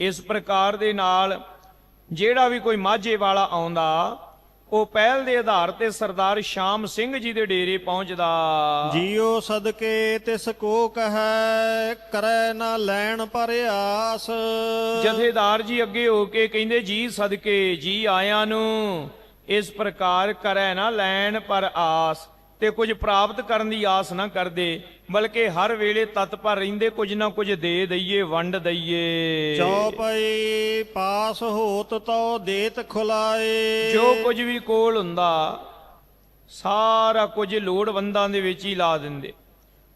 ਇਸ ਪ੍ਰਕਾਰ ਦੇ ਨਾਲ ਜਿਹੜਾ ਵੀ ਕੋਈ ਮਾਝੇ ਵਾਲਾ ਆਉਂਦਾ ਉਹ ਪਹਿਲ ਦੇ ਆਧਾਰ ਤੇ ਸਰਦਾਰ ਸ਼ਾਮ ਸਿੰਘ ਜੀ ਦੇ ਡੇਰੇ ਪਹੁੰਚਦਾ। ਜੀਉ ਸਦਕੇ ਤਿਸ ਕੋ ਕਹੈ ਕਰੈ ਨਾ ਲੈਣ ਪਰ ਆਸ ਜਥੇਦਾਰ ਜੀ ਅੱਗੇ ਹੋ ਕੇ ਕਹਿੰਦੇ ਜੀ ਸਦਕੇ ਜੀ ਆਇਆਂ ਨੂੰ ਇਸ ਪ੍ਰਕਾਰ ਕਰੈ ਨਾ ਲੈਣ ਪਰ ਆਸ ਤੇ ਕੁਝ ਪ੍ਰਾਪਤ ਕਰਨ ਦੀ ਆਸ ਨਾ ਕਰਦੇ ਬਲਕਿ ਹਰ ਵੇਲੇ ਤਤਪਰ ਰਹਿੰਦੇ ਕੁਝ ਨਾ ਕੁਝ ਦੇ ਦਈਏ ਵੰਡ ਦਈਏ। ਚੌਪਈ ਪਾਸ ਹੋਤ ਤੋ ਦੇਤ ਖੁਲਾਏ। ਜੋ ਕੁਝ ਵੀ ਕੋਲ ਹੁੰਦਾ ਸਾਰਾ ਕੁਝ ਲੋੜਵੰਦਾਂ ਦੇ ਵਿੱਚ ਹੀ ਲਾ ਦਿੰਦੇ।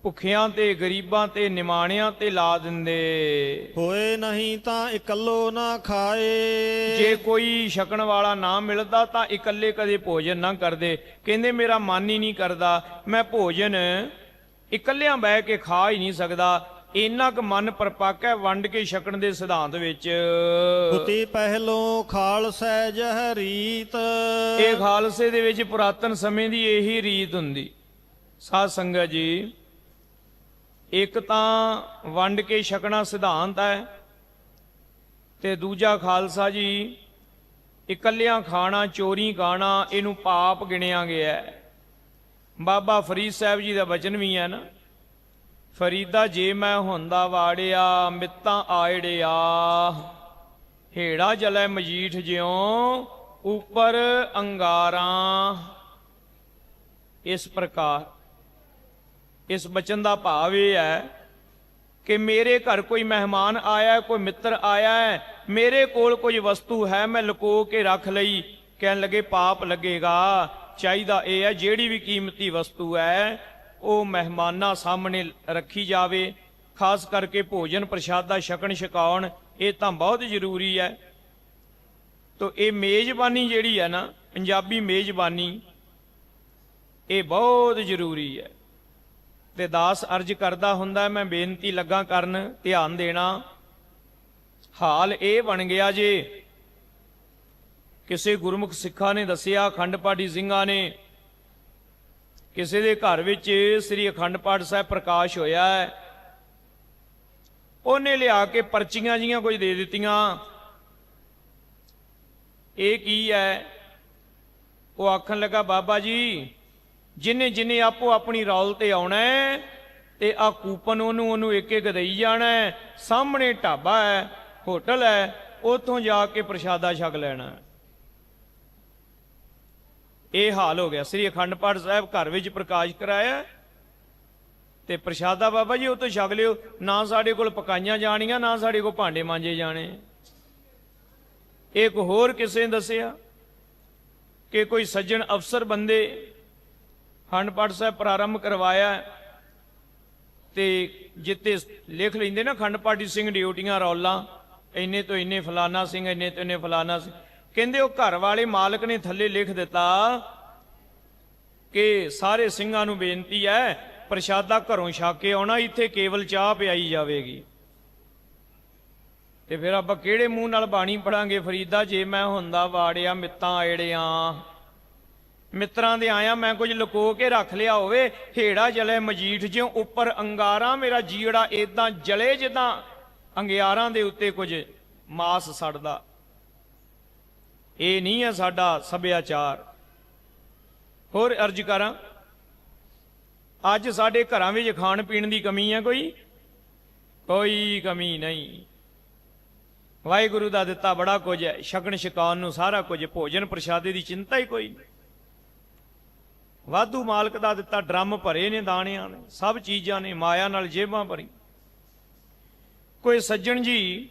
ਭੁੱਖਿਆਂ ਤੇ ਗਰੀਬਾਂ ਤੇ ਨਿਮਾਣਿਆਂ ਤੇ ਲਾ ਦਿੰਦੇ। ਹੋਏ ਨਹੀਂ ਤਾਂ ਇਕੱਲੋ ਨਾ ਖਾਏ। ਜੇ ਕੋਈ ਛਕਣ ਵਾਲਾ ਨਾ ਮਿਲਦਾ ਤਾਂ ਇਕੱਲੇ ਕਦੇ ਭੋਜਨ ਨਾ ਕਰਦੇ। ਕਹਿੰਦੇ ਮੇਰਾ ਮਨ ਹੀ ਨਹੀਂ ਕਰਦਾ। ਮੈਂ ਭੋਜਨ ਇਕੱਲਿਆਂ ਬਹਿ ਕੇ ਖਾ ਹੀ ਨਹੀਂ ਸਕਦਾ। ਇੰਨਾ ਕੁ ਮਨ ਪਰਪੱਕ ਹੈ ਵੰਡ ਕੇ ਛਕਣ ਦੇ ਸਿਧਾਂਤ ਵਿੱਚ। ਹੁਤੀ ਪਹਿਲੋਂ ਖਾਲਸੈ ਜਹ ਰੀਤ। ਇਹ ਖਾਲਸੇ ਦੇ ਵਿੱਚ ਪੁਰਾਤਨ ਸਮੇਂ ਦੀ ਇਹੀ ਰੀਤ ਹੁੰਦੀ। ਸਾਧ ਸੰਗਤ ਜੀ ਇੱਕ ਤਾਂ ਵੰਡ ਕੇ ਛਕਣਾ ਸਿਧਾਂਤ ਹੈ ਤੇ ਦੂਜਾ ਖਾਲਸਾ ਜੀ, ਇਕੱਲਿਆਂ ਖਾਣਾ, ਚੋਰੀ ਖਾਣਾ ਇਹਨੂੰ ਪਾਪ ਗਿਣਿਆ ਗਿਆ ਹੈ ਬਾਬਾ ਫਰੀਦ ਸਾਹਿਬ ਜੀ ਦਾ ਵਚਨ ਵੀ ਹੈ ਨਾ, ਫਰੀਦਾ ਜੇ ਮੈਂ ਹੁੰਦਾ ਵਾੜਿਆ, ਮਿੱਤਾਂ ਆੜਿਆ। ਹੇੜਾ ਜਲੇ ਮਜੀਠ ਜਿਉ, ਉੱਪਰ ਅੰਗਾਰਾਂ। ਇਸ ਪ੍ਰਕਾਰ ਇਸ ਬਚਨ ਦਾ ਭਾਵ ਇਹ ਹੈ ਕਿ ਮੇਰੇ ਘਰ ਕੋਈ ਮਹਿਮਾਨ ਆਇਆ, ਕੋਈ ਮਿੱਤਰ ਆਇਆ ਹੈ, ਮੇਰੇ ਕੋਲ ਕੋਈ ਵਸਤੂ ਹੈ, ਮੈਂ ਲੁਕੋ ਕੇ ਰੱਖ ਲਈ। ਕਹਿਣ ਲੱਗੇ, ਪਾਪ ਲੱਗੇਗਾ। ਚਾਹੀਦਾ ਇਹ ਹੈ, ਜਿਹੜੀ ਵੀ ਕੀਮਤੀ ਵਸਤੂ ਹੈ, ਉਹ ਮਹਿਮਾਨਾਂ ਸਾਹਮਣੇ ਰੱਖੀ ਜਾਵੇ। ਖਾਸ ਕਰਕੇ ਭੋਜਨ ਪ੍ਰਸ਼ਾਦਾ, ਛਕਣ, ਛਕਾਉਣ, ਇਹ ਤਾਂ ਬਹੁਤ ਜ਼ਰੂਰੀ ਹੈ। ਤੋ ਇਹ ਮੇਜ਼ਬਾਨੀ ਜਿਹੜੀ ਹੈ ਨਾ, ਪੰਜਾਬੀ ਮੇਜ਼ਬਾਨੀ, ਇਹ ਬਹੁਤ ਜ਼ਰੂਰੀ ਹੈ। ਤੇ ਦਾਸ ਅਰਜ ਕਰਦਾ ਹੁੰਦਾ, ਮੈਂ ਬੇਨਤੀ ਲੱਗਾ ਕਰਨ, ਧਿਆਨ ਦੇਣਾ। ਹਾਲ ਇਹ ਬਣ ਗਿਆ ਜੇ। ਕਿਸੇ ਗੁਰਮੁਖ ਸਿੱਖਾਂ ਨੇ ਦੱਸਿਆ, ਅਖੰਡ ਪਾਠੀ ਸਿੰਘਾਂ ਨੇ। ਕਿਸੇ ਦੇ ਘਰ ਵਿੱਚ ਸ੍ਰੀ ਅਖੰਡ ਪਾਠ ਸਾਹਿਬ ਪ੍ਰਕਾਸ਼ ਹੋਇਆ ਹੈ। ਉਹਨੇ ਲਿਆ ਕੇ ਪਰਚੀਆਂ ਜੀਆਂ ਕੁਝ ਦੇ ਦਿੱਤੀਆਂ। ਇਹ ਕੀ ਹੈ? ਉਹ ਆਖਣ ਲੱਗਾ, ਬਾਬਾ ਜੀ ਜਿਨੇ ਜਿਨੇ ਆਪੋ ਆਪਣੀ ਰੌਲ ਤੇ ਆਉਣਾ ਹੈ ਤੇ ਆ ਕੂਪਨ ਉਹਨੂੰ ਉਹਨੂੰ ਇੱਕ ਇੱਕ ਦੇਈ ਜਾਣਾ ਸਾਹਮਣੇ ਢਾਬਾ ਹੈ, ਹੋਟਲ ਹੈ, ਉਥੋਂ ਜਾ ਕੇ ਪ੍ਰਸ਼ਾਦਾ ਛਕ ਲੈਣਾ ਇਹ ਹਾਲ ਹੋ ਗਿਆ। ਸ੍ਰੀ ਅਖੰਡ ਪਾਠ ਸਾਹਿਬ ਘਰ ਵਿੱਚ ਪ੍ਰਕਾਸ਼ ਕਰਾਇਆ ਤੇ ਪ੍ਰਸ਼ਾਦਾ ਬਾਬਾ ਜੀ ਉਹ ਤੋਂ ਛਕ ਲਿਓ। ਨਾ ਸਾਡੇ ਕੋਲ ਪਕਾਈਆਂ ਜਾਣੀਆਂ, ਨਾ ਸਾਡੇ ਕੋਲ ਭਾਂਡੇ ਮਾਂਜੇ ਜਾਣੇ। ਇੱਕ ਹੋਰ ਕਿਸੇ ਨੇ ਦੱਸਿਆ ਕਿ ਕੋਈ ਸੱਜਣ ਅਫਸਰ ਬੰਦੇ ਖੰਡ ਪਾਠ ਸਾਹਿਬ ਪ੍ਰਾਰੰਭ ਕਰਵਾਇਆ ਤੇ ਜਿੱਤੇ ਲਿਖ ਲੈਂਦੇ ਨਾ ਖੰਡ ਪਾਠੀ ਸਿੰਘ ਡਿਊਟੀਆਂ ਰੌਲਾ, ਇੰਨੇ ਤੋਂ ਇੰਨੇ ਫਲਾਨਾ ਸਿੰਘ, ਇੰਨੇ ਤੋਂ ਇੰਨੇ ਫਲਾਨਾ ਸਿੰਘ। ਕਹਿੰਦੇ ਉਹ ਘਰ ਵਾਲੇ ਮਾਲਕ ਨੇ ਥੱਲੇ ਲਿਖ ਦਿੱਤਾ ਕਿ ਸਾਰੇ ਸਿੰਘਾਂ ਨੂੰ ਬੇਨਤੀ ਹੈ, ਪ੍ਰਸ਼ਾਦਾ ਘਰੋਂ ਛਕ ਕੇ ਆਉਣਾ, ਇੱਥੇ ਕੇਵਲ ਚਾਹ ਪਿਆਈ ਜਾਵੇਗੀ। ਤੇ ਫਿਰ ਆਪਾਂ ਕਿਹੜੇ ਮੂੰਹ ਨਾਲ ਬਾਣੀ ਪੜਾਂਗੇ? ਫਰੀਦਾ, ਜੇ ਮੈਂ ਹੁੰਦਾ ਵਾੜਿਆ ਮਿੱਤਾਂ ਆੜਿਆਂ। ਮਿੱਤਰਾਂ ਦੇ ਆਇਆ ਮੈਂ ਕੁਝ ਲੁਕੋ ਕੇ ਰੱਖ ਲਿਆ ਹੋਵੇ, ਹੇੜਾ ਜਲੇ ਮਜੀਠ ਜਿਉ ਉੱਪਰ ਅੰਗਾਰਾਂ, ਮੇਰਾ ਜੀੜਾ ਏਦਾਂ ਜਲੇ ਜਿੱਦਾਂ ਅੰਗਿਆਰਾਂ ਦੇ ਉੱਤੇ ਕੁਝ ਮਾਸ ਸੜਦਾ। ਇਹ ਨਹੀਂ ਹੈ ਸਾਡਾ ਸੱਭਿਆਚਾਰ। ਹੋਰ ਅਰਜ ਕਰਾਂ, ਅੱਜ ਸਾਡੇ ਘਰਾਂ ਵਿੱਚ ਖਾਣ ਪੀਣ ਦੀ ਕਮੀ ਹੈ ਕੋਈ? ਕੋਈ ਕਮੀ ਨਹੀਂ। ਵਾਹਿਗੁਰੂ ਦਾ ਦਿੱਤਾ ਬੜਾ ਕੁਝ ਹੈ, ਛਕਣ ਛਕਾਉਣ ਨੂੰ ਸਾਰਾ ਕੁਝ, ਭੋਜਨ ਪ੍ਰਸ਼ਾਦੇ ਦੀ ਚਿੰਤਾ ਹੀ ਕੋਈ ਨਹੀਂ। ਵਾਧੂ ਮਾਲਕ ਦਾ ਦਿੱਤਾ ਡਰਮ ਭਰੇ ਨੇ ਦਾਣਿਆਂ ਨੇ, ਸਭ ਚੀਜ਼ਾਂ ਨੇ ਮਾਇਆ ਨਾਲ ਜੇਬਾਂ ਭਰੀ। ਕੋਈ ਸੱਜਣ ਜੀ,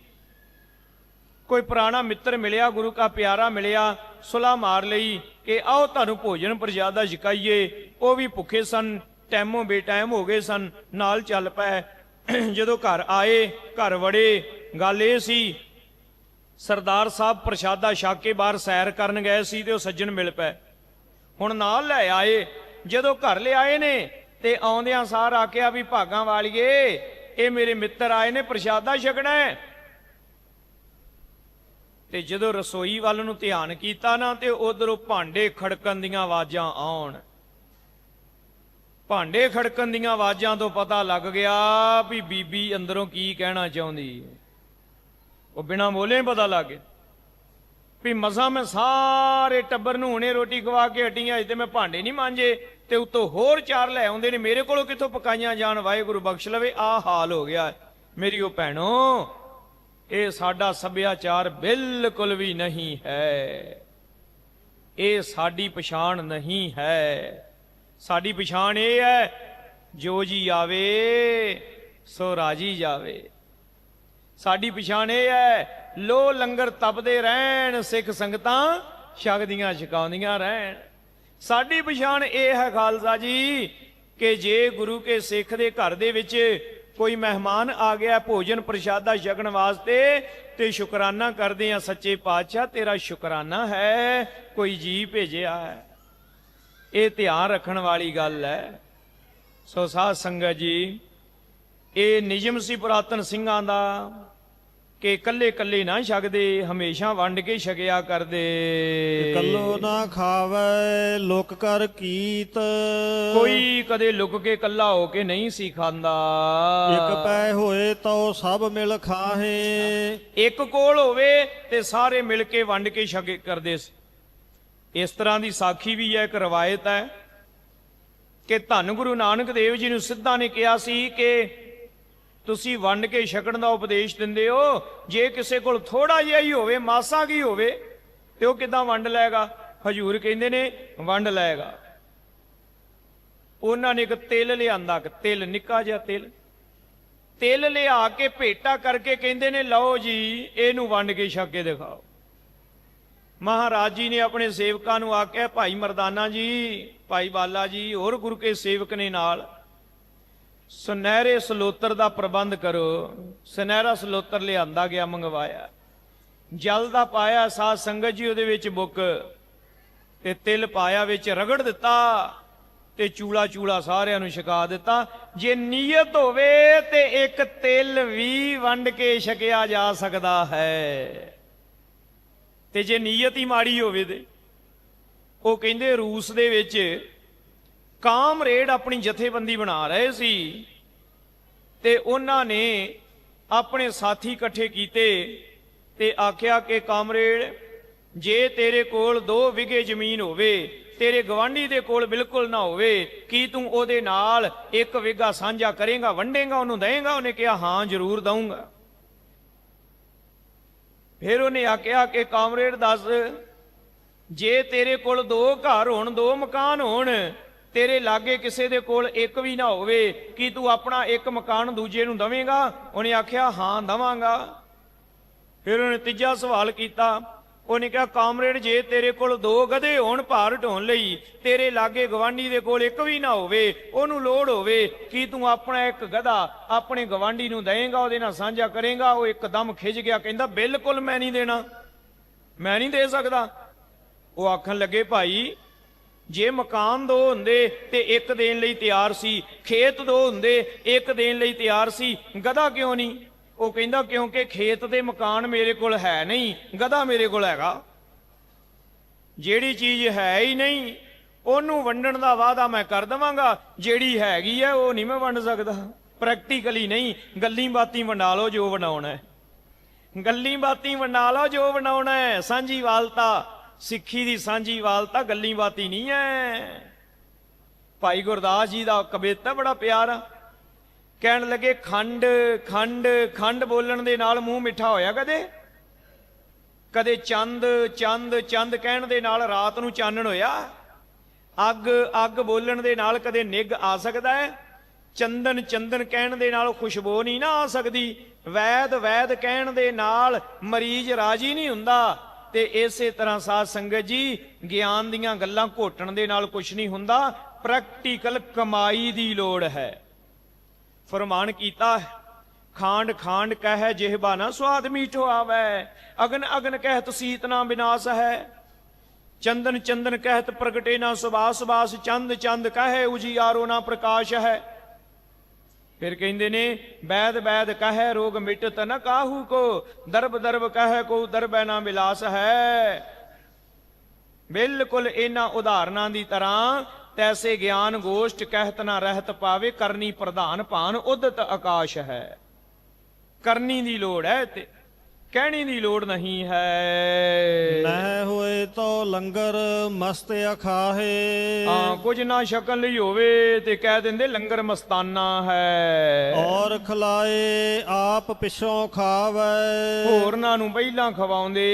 ਕੋਈ ਪੁਰਾਣਾ ਮਿੱਤਰ ਮਿਲਿਆ, ਗੁਰੂ ਕਾ ਪਿਆਰਾ ਮਿਲਿਆ, ਸੁਲਾ ਮਾਰ ਲਈ ਕਿ ਆਓ ਤੁਹਾਨੂੰ ਭੋਜਨ ਪ੍ਰਸ਼ਾਦਾ ਛਕਾਈਏ, ਉਹ ਵੀ ਭੁੱਖੇ ਸਨ, ਟਾਈਮੋਂ ਬੇਟਾਈਮ ਹੋ ਗਏ ਸਨ, ਨਾਲ ਚੱਲ ਪਏ। ਜਦੋਂ ਘਰ ਆਏ, ਘਰ ਵੜੇ, ਗੱਲ ਇਹ ਸੀ, ਸਰਦਾਰ ਸਾਹਿਬ ਪ੍ਰਸ਼ਾਦਾ ਛਕ ਕੇ ਬਾਹਰ ਸੈਰ ਕਰਨ ਗਏ ਸੀ ਤੇ ਉਹ ਸੱਜਣ ਮਿਲ ਪਏ। ਹੁਣ ਨਾਲ ਲੈ ਆਏ। ਜਦੋਂ ਘਰ ਲਿਆਏ ਨੇ ਤੇ ਆਉਂਦਿਆਂ ਸਾਰ ਆਖਿਆ ਵੀ ਭਾਗਾਂ ਵਾਲੀਏ, ਇਹ ਮੇਰੇ ਮਿੱਤਰ ਆਏ ਨੇ, ਪ੍ਰਸ਼ਾਦਾ ਛਕਣਾ ਹੈ। ਤੇ ਜਦੋਂ ਰਸੋਈ ਵੱਲ ਨੂੰ ਧਿਆਨ ਕੀਤਾ ਨਾ, ਤੇ ਉਧਰੋਂ ਭਾਂਡੇ ਖੜਕਣ ਦੀਆਂ ਆਵਾਜ਼ਾਂ ਆਉਣ। ਭਾਂਡੇ ਖੜਕਣ ਦੀਆਂ ਆਵਾਜ਼ਾਂ ਤੋਂ ਪਤਾ ਲੱਗ ਗਿਆ ਵੀ ਬੀਬੀ ਅੰਦਰੋਂ ਕੀ ਕਹਿਣਾ ਚਾਹੁੰਦੀ ਹੈ। ਉਹ ਬਿਨਾਂ ਬੋਲੇ ਪਤਾ ਲੱਗ ਗਿਆ। ਵੀ ਮਸਾਂ ਮੈਂ ਸਾਰੇ ਟੱਬਰ ਨੂੰ ਹੁਣੇ ਰੋਟੀ ਖਵਾ ਕੇ ਹਟੀਆਂ, ਅਜੇ ਤੇ ਮੈਂ ਭਾਂਡੇ ਨਹੀਂ ਮਾਂਜੇ ਤੇ ਉਤੋਂ ਹੋਰ ਚਾਰ ਲੈ ਆਉਂਦੇ ਨੇ। ਮੇਰੇ ਕੋਲੋਂ ਕਿੱਥੋਂ ਪਕਾਈਆਂ ਜਾਣ, ਵਾਹਿਗੁਰੂ ਬਖਸ਼ ਲਵੇ, ਆ ਹਾਲ ਹੋ ਗਿਆ। ਮੇਰੀ ਉਹ ਭੈਣੋ, ਇਹ ਸਾਡਾ ਸੱਭਿਆਚਾਰ ਬਿਲਕੁਲ ਵੀ ਨਹੀਂ ਹੈ। ਇਹ ਸਾਡੀ ਪਛਾਣ ਨਹੀਂ ਹੈ। ਸਾਡੀ ਪਛਾਣ ਇਹ ਹੈ, ਜੋ ਜੀ ਆਵੇ, ਸੋ ਰਾਜੀ ਜਾਵੇ। ਸਾਡੀ ਪਛਾਣ ਇਹ ਹੈ ਲੋ ਲੰਗਰ ਤਪਦੇ ਰਹਿਣ, ਸਿੱਖ ਸੰਗਤਾਂ ਛਕਦੀਆਂ ਛਕਾਉਂਦੀਆਂ ਰਹਿਣ। ਸਾਡੀ ਪਛਾਣ ਇਹ ਹੈ ਖਾਲਸਾ ਜੀ ਕਿ ਜੇ ਗੁਰੂ ਕੇ ਸਿੱਖ ਦੇ ਘਰ ਦੇ ਵਿੱਚ ਕੋਈ ਮਹਿਮਾਨ ਆ ਗਿਆ, ਭੋਜਨ ਪ੍ਰਸ਼ਾਦਾ ਛਕਣ ਵਾਸਤੇ, ਤੇ ਸ਼ੁਕਰਾਨਾ ਕਰਦੇ ਆ ਸੱਚੇ ਪਾਤਸ਼ਾਹ, ਤੇਰਾ ਸ਼ੁਕਰਾਨਾ ਹੈ, ਕੋਈ ਜੀ ਭੇਜਿਆ ਹੈ। ਇਹ ਧਿਆਨ ਰੱਖਣ ਵਾਲੀ ਗੱਲ ਹੈ। ਸੋ ਸਾਧ ਸੰਗਤ ਜੀ, ਇਹ ਨਿਯਮ ਸੀ ਪੁਰਾਤਨ ਸਿੰਘਾਂ ਦਾ। ਕਿ ਕੱਲੇ ਕੱਲੇ ਨਾ ਛਕਦੇ ਹਮੇਸ਼ਾ ਵੰਡ ਕੇ ਛਕਿਆ ਕਰਦੇ। ਕੱਲੋ ਨਾ ਖਾਵੇ ਲੋਕ ਕਰ ਕੀਤ। ਕੋਈ ਕਦੇ ਲੁਕ ਕੇ ਕੱਲਾ ਹੋ ਕੇ ਨਹੀਂ ਸੀ ਖਾਂਦਾ। ਇਕ ਪੈ ਹੋਏ ਤਉ ਸਭ ਮਿਲ ਖਾਹੇ। ਇੱਕ ਕੋਲ ਹੋਵੇ ਤੇ ਸਾਰੇ ਮਿਲ ਕੇ ਵੰਡ ਕੇ ਛਕੇ ਕਰਦੇ ਸੀ। ਇਸ ਤਰ੍ਹਾਂ ਦੀ ਸਾਖੀ ਵੀ ਹੈ ਇੱਕ ਰਵਾਇਤ ਹੈ ਕਿ ਧੰਨ ਗੁਰੂ ਨਾਨਕ ਦੇਵ ਜੀ ਨੂੰ ਸਿੱਧਾ ਨੇ ਕਿਹਾ ਸੀ ਕਿ ਤੁਸੀਂ ਵੰਡ ਕੇ ਛਕਣ ਦਾ ਉਪਦੇਸ਼ ਦਿੰਦੇ ਹੋ। ਜੇ ਕਿਸੇ ਕੋਲ ਥੋੜਾ ਜਿਹਾ ਹੀ ਹੋਵੇ, ਮਾਸਾ ਕੀ ਹੋਵੇ, ਤੇ ਉਹ ਕਿਦਾਂ ਵੰਡ ਲਏਗਾ ਹਜੂਰ ਕਹਿੰਦੇ ਨੇ, ਵੰਡ ਲਏਗਾ ਉਹਨਾਂ ਨੇ ਇੱਕ ਤਿਲ ਲਿਆਂਦਾ ਕਿ ਤਿਲ, ਨਿੱਕਾ ਜਿਹਾ ਤਿਲ। ਤਿਲ ਲਿਆ ਕੇ ਭੇਟਾ ਕਰਕੇ ਕਹਿੰਦੇ ਨੇ, ਲਓ ਜੀ, ਇਹਨੂੰ ਵੰਡ ਕੇ ਛਕ ਕੇ ਦਿਖਾਓ। ਮਹਾਰਾਜ ਜੀ ਨੇ ਆਪਣੇ ਸੇਵਕਾਂ ਨੂੰ ਆਖਿਆ, ਭਾਈ ਮਰਦਾਨਾ ਜੀ, ਭਾਈ ਬਾਲਾ ਜੀ, ਹੋਰ ਗੁਰੂ ਕੇ ਸੇਵਕ ਨੇ ਨਾਲ। ਸੁਨਹਿਰੇ ਸਲੋਤਰ ਦਾ ਪ੍ਰਬੰਧ ਕਰੋ। ਸੁਨਹਿਰਾ ਸਲੋਤਰ ਲਿਆਂਦਾ ਗਿਆ, ਮੰਗਵਾਇਆ। ਜਲ ਦਾ ਪਾਇਆ ਸਾਧ ਸੰਗਤ ਜੀ ਉਹਦੇ ਵਿੱਚ ਬੁੱਕ ਤੇ ਤਿਲ ਪਾਇਆ ਵਿੱਚ ਰਗੜ ਦਿੱਤਾ ਤੇ ਚੂਲਾ ਚੂਲਾ ਸਾਰਿਆਂ ਨੂੰ ਛਕਾ ਦਿੱਤਾ। ਜੇ ਨੀਅਤ ਹੋਵੇ ਤੇ ਇੱਕ ਤਿਲ ਵੀ ਵੰਡ ਕੇ ਛਕਿਆ ਜਾ ਸਕਦਾ ਹੈ। ਤੇ ਜੇ ਨੀਅਤ ਹੀ ਮਾੜੀ ਹੋਵੇ ਤੇ, ਉਹ ਕਹਿੰਦੇ ਰੂਸ ਦੇ ਵਿੱਚ ਕਾਮਰੇਡ ਆਪਣੀ ਜਥੇਬੰਦੀ ਬਣਾ ਰਹੇ ਸੀ ਤੇ ਉਹਨਾਂ ਨੇ ਆਪਣੇ ਸਾਥੀ ਇਕੱਠੇ ਕੀਤੇ ਤੇ ਆਖਿਆ ਕਿ ਕਾਮਰੇਡ ਜੇ ਤੇਰੇ ਕੋਲ 2 ਵਿਗੇ ਜ਼ਮੀਨ ਹੋਵੇ, ਤੇਰੇ ਗਵਾਂਢੀ ਦੇ ਕੋਲ ਬਿਲਕੁਲ ਨਾ ਹੋਵੇ, ਕੀ ਤੂੰ ਉਹਦੇ ਨਾਲ ਇੱਕ ਵਿਗਾ ਸਾਂਝਾ ਕਰੇਗਾ, ਵੰਡੇਗਾ, ਉਹਨੂੰ ਦੇਏਗਾ ਉਹਨੇ ਕਿਹਾ, ਹਾਂ, ਜ਼ਰੂਰ ਦਊਂਗਾ। ਫਿਰ ਉਹਨੇ ਆਖਿਆ ਕਿ ਕਾਮਰੇਡ ਦੱਸ, ਜੇ ਤੇਰੇ ਕੋਲ ਦੋ ਘਰ ਹੋਣ, ਦੋ ਮਕਾਨ ਹੋਣ ਤੇਰੇ ਲਾਗੇ ਕਿਸੇ ਦੇ ਕੋਲ ਇੱਕ ਵੀ ਨਾ ਹੋਵੇ, ਕੀ ਤੂੰ ਆਪਣਾ ਇੱਕ ਮਕਾਨ ਦੂਜੇ ਨੂੰ ਦਵੇਂਗਾ? ਉਹਨੇ ਆਖਿਆ, ਹਾਂ, ਦਵਾਂਗਾ। ਫਿਰ ਉਹਨੇ ਤੀਜਾ ਸਵਾਲ ਕੀਤਾ। ਉਹਨੇ ਕਿਹਾ, ਕਾਮਰੇਡ, ਜੇ ਤੇਰੇ ਕੋਲ ਦੋ ਗਧੇ ਹੋਣ ਭਾਰ ਢੋਣ ਲਈ, ਤੇਰੇ ਲਾਗੇ ਗਵਾਂਢੀ ਦੇ ਕੋਲ ਇੱਕ ਵੀ ਨਾ ਹੋਵੇ, ਉਹਨੂੰ ਲੋੜ ਹੋਵੇ, ਕਿ ਤੂੰ ਆਪਣਾ ਇੱਕ ਗਧਾ ਆਪਣੇ ਗਵਾਂਢੀ ਨੂੰ ਦੇਏਗਾ, ਉਹਦੇ ਨਾਲ ਸਾਂਝਾ ਕਰੇਗਾ? ਉਹ ਇੱਕਦਮ ਖਿੱਚ ਗਿਆ, ਕਹਿੰਦਾ, ਬਿਲਕੁਲ ਮੈਂ ਨਹੀਂ ਦੇਣਾ। ਮੈਂ ਨਹੀਂ ਦੇ ਸਕਦਾ। ਉਹ ਆਖਣ ਲੱਗੇ, ਭਾਈ ਜੇ ਮਕਾਨ ਦੋ ਹੁੰਦੇ ਤੇ ਇੱਕ ਦੇਣ ਲਈ ਤਿਆਰ ਸੀ, ਖੇਤ ਦੋ ਹੁੰਦੇ, ਇੱਕ ਦੇਣ ਲਈ ਤਿਆਰ ਸੀ, ਗਧਾ ਕਿਉਂ ਨਹੀਂ? ਉਹ ਕਹਿੰਦਾ ਕਿਉਂਕਿ ਖੇਤ ਤੇ ਮਕਾਨ ਮੇਰੇ ਕੋਲ ਹੈ ਨਹੀਂ, ਗਧਾ ਮੇਰੇ ਕੋਲ ਹੈਗਾ। ਜਿਹੜੀ ਚੀਜ਼ ਹੈ ਹੀ ਨਹੀਂ, ਉਹਨੂੰ ਵੰਡਣ ਦਾ ਵਾਅਦਾ ਮੈਂ ਕਰ ਦਵਾਂਗਾ, ਜਿਹੜੀ ਹੈਗੀ ਹੈ ਉਹ ਨਹੀਂ ਮੈਂ ਵੰਡ ਸਕਦਾ। ਪ੍ਰੈਕਟੀਕਲੀ ਨਹੀਂ, ਗੱਲੀ ਬਾਤੀ ਵੰਡਾ ਲਓ ਜੋ ਬਣਾਉਣਾ ਹੈ। ਗੱਲੀ ਬਾਤੀ ਵੰਡਾ ਲਓ ਜੋ ਬਣਾਉਣਾ ਹੈ, ਸਾਂਝੀ ਵਾਲਤਾ। ਸਿੱਖੀ ਦੀ ਸਾਂਝੀ ਵਾਲਤਾ ਗੱਲੀ ਬਾਤੀ ਨਹੀਂ ਹੈ ਭਾਈ ਗੁਰਦਾਸ ਜੀ ਦਾ ਕਵਿਤਾ ਬੜਾ ਪਿਆਰਾ ਕਹਿਣ ਲੱਗੇ, ਖੰਡ ਖੰਡ ਖੰਡ ਬੋਲਣ ਦੇ ਨਾਲ ਮੂੰਹ ਮਿੱਠਾ ਹੋਇਆ ਕਦੇ? ਕਦੇ ਚੰਦ ਚੰਦ ਚੰਦ ਕਹਿਣ ਦੇ ਨਾਲ ਰਾਤ ਨੂੰ ਚਾਨਣ ਹੋਇਆ? ਅੱਗ ਅੱਗ ਬੋਲਣ ਦੇ ਨਾਲ ਕਦੇ ਨਿੱਗ ਆ ਸਕਦਾ ਹੈ ਚੰਦਨ ਚੰਦਨ ਕਹਿਣ ਦੇ ਨਾਲ ਖੁਸ਼ਬੂ ਨਹੀਂ ਨਾ ਆ ਸਕਦੀ। ਵੈਦ ਵੈਦ ਕਹਿਣ ਦੇ ਨਾਲ ਮਰੀਜ਼ ਰਾਜੀ ਨਹੀਂ ਹੁੰਦਾ। ਤੇ ਇਸੇ ਤਰ੍ਹਾਂ ਸਾਧ ਸੰਗਤ ਜੀ, ਗਿਆਨ ਦੀਆਂ ਗੱਲਾਂ ਘੋਟਣ ਦੇ ਨਾਲ ਕੁਝ ਨਹੀਂ ਹੁੰਦਾ ਪ੍ਰੈਕਟੀਕਲ ਕਮਾਈ ਦੀ ਲੋੜ ਹੈ। ਫਰਮਾਨ ਕੀਤਾ ਖਾਂਡ ਖਾਂਡ ਕਹਿ ਜਿਹਬਾ ਨਾ ਸਵਾਦ ਮੀਠੋ ਆਵੈ, ਅਗਨ ਅਗਨ ਕਹਿਤ ਸੀਤ ਨਾ ਵਿਨਾਸ਼ ਹੈ। ਚੰਦਨ ਚੰਦਨ ਕਹਿਤ ਪ੍ਰਗਟੇ ਨਾ ਸੁਭਾਸ ਸੁਬਾਸ ਚੰਦ ਚੰਦ ਕਹਿ ਉਜੀ ਆਰੋ ਨਾ ਪ੍ਰਕਾਸ਼ ਹੈ। ਫਿਰ ਕਹਿੰਦੇ ਨੇ, ਬੈਦ ਬੈਦ ਕਹੈ ਰੋਗ ਮਿਟਤ ਨ ਕਾਹੂ ਕੋ, ਦਰਬ ਦਰਬ ਕਹੈ ਕੋ ਦਰਬੈ ਨਾ ਵਿਲਾਸ ਹੈ। ਬਿਲਕੁਲ ਇਹਨਾਂ ਉਦਾਹਰਨਾਂ ਦੀ ਤਰ੍ਹਾਂ ਤੈਸੇ ਗਿਆਨ ਗੋਸ਼ਟ ਕਹਿਤ ਨਾ ਰਹਿਤ ਪਾਵੇ, ਕਰਨੀ ਪ੍ਰਧਾਨ ਭਾਨ ਉਦਤ ਆਕਾਸ਼ ਹੈ। ਕਰਨੀ ਦੀ ਲੋੜ ਹੈ ਤੇ ਕਹਿਣੀ ਦੀ ਲੋੜ ਨਹੀਂ ਹੈ। ਨਹਿ ਹੋਏ ਤੋ ਲੰਗਰ ਮਸਤ ਅਖਾਹੇ। ਹਾਂ ਕੁਝ ਨਾ ਛਕਣ ਲਈ ਹੋਵੇ ਤੇ ਕਹਿ ਦਿੰਦੇ ਲੰਗਰ ਮਸਤਾਨਾ ਹੈ। ਔਰ ਖਲਾਏ ਆਪ ਪਿਛੋਂ ਖਾਵੇ। ਹੋਰਨਾਂ ਨੂੰ ਪਹਿਲਾਂ ਖਵਾਉਂਦੇ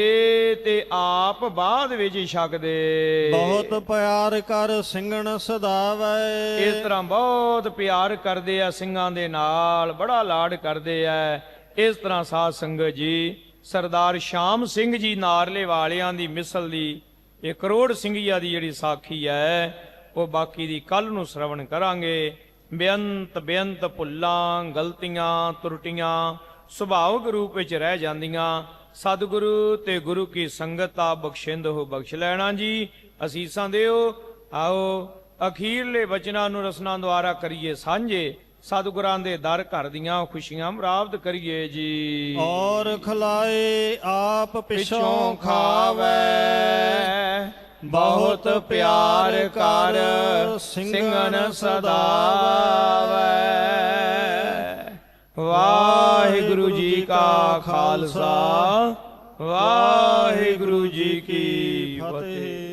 ਤੇ ਆਪ ਬਾਅਦ ਵਿੱਚ ਛਕਦੇ। ਬਹੁਤ ਪਿਆਰ ਕਰ ਸਿੰਘਣ ਸਦਾਵੇ। ਇਸ ਤਰ੍ਹਾਂ ਬਹੁਤ ਪਿਆਰ ਕਰਦੇ ਆ ਸਿੰਘਾਂ ਦੇ ਨਾਲ ਬੜਾ ਲਾਡ ਕਰਦੇ ਆ। ਇਸ ਤਰ੍ਹਾਂ ਸਾਧ ਸੰਗਤ ਜੀ ਸਰਦਾਰ ਸ਼ਾਮ ਸਿੰਘ ਜੀ ਨਾਰਲੇ ਵਾਲਿਆਂ ਦੀ ਮਿਸਲ ਦੀ ਇਹ ਕਰੋੜ ਸਿੰਘੀਆ ਦੀ ਜਿਹੜੀ ਸਾਖੀ ਹੈ, ਉਹ ਬਾਕੀ ਦੀ ਕੱਲ ਨੂੰ ਸ਼ਰਵਣ ਕਰਾਂਗੇ। ਬੇਅੰਤ ਬੇਅੰਤ ਭੁੱਲਾਂ, ਗਲਤੀਆਂ, ਤਰੁੱਟੀਆਂ ਸੁਭਾਵਿਕ ਰੂਪ ਵਿੱਚ ਰਹਿ ਜਾਂਦੀਆਂ। ਸਤਿਗੁਰੂ ਤੇ ਗੁਰੂ ਕੀ ਸੰਗਤ ਆ ਬਖਸ਼ਿੰਦ ਹੋ ਬਖਸ਼ ਲੈਣਾ ਜੀ। ਅਸੀਸਾਂ ਦਿਓ, ਆਓ ਅਖੀਰਲੇ ਬਚਨਾਂ ਨੂੰ ਰਸਨਾ ਦੁਆਰਾ ਕਰੀਏ ਸਾਂਝੇ। ਸਤਿਗੁਰਾਂ ਦੇ ਦਰ ਘਰ ਦੀਆਂ ਖੁਸ਼ੀਆਂ ਪ੍ਰਾਪਤ ਕਰੀਏ ਜੀ। ਔਰ ਖਲਾਏ ਆਪ ਪਿਛੋਂ ਖਾਵੇ। ਬਹੁਤ ਪਿਆਰ ਕਰ ਸਿੰਘਨ ਸਦਾਵੇ ਵਾਹਿਗੁਰੂ ਜੀ ਕਾ ਖਾਲਸਾ। ਵਾਹਿਗੁਰੂ ਜੀ ਕੀ ਫਤਿਹ।